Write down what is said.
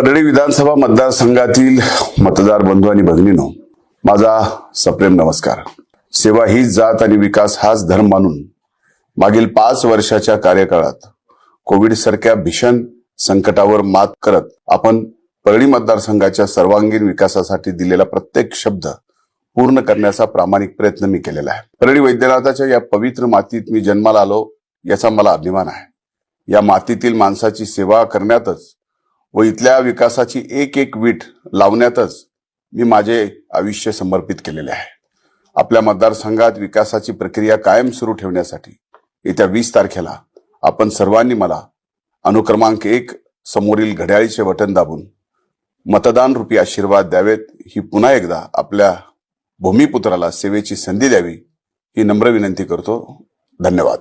परळी विधानसभा मतदारसंघातील मतदार बंधू आणि भगिनीनो माझा सप्रेम नमस्कार. सेवा हीच जात आणि विकास हाच धर्म मानून मागील पाच वर्षाच्या कार्यकाळात कोविड सारख्या भीषण संकटावर मात करत आपण परळी मतदारसंघाच्या सर्वांगीण विकासासाठी दिलेला प्रत्येक शब्द पूर्ण करण्याचा प्रामाणिक प्रयत्न मी केलेला आहे. परळी वैद्यनाथाच्या या पवित्र मातीत मी जन्माला आलो याचा मला अभिमान आहे. या मातीतील माणसाची सेवा करण्यातच व इथल्या विकासाची एक एक वीट लावण्यातच मी माझे आयुष्य समर्पित केलेले आहे. आपल्या मतदारसंघात विकासाची प्रक्रिया कायम सुरू ठेवण्यासाठी येत्या वीस तारखेला आपण सर्वांनी मला अनुक्रमांक एक समोरील घड्याळीचे बटन दाबून मतदान रूपी आशीर्वाद द्यावेत. ही पुन्हा एकदा आपल्या भूमिपुत्राला सेवेची संधी द्यावी ही नम्र विनंती करतो. धन्यवाद.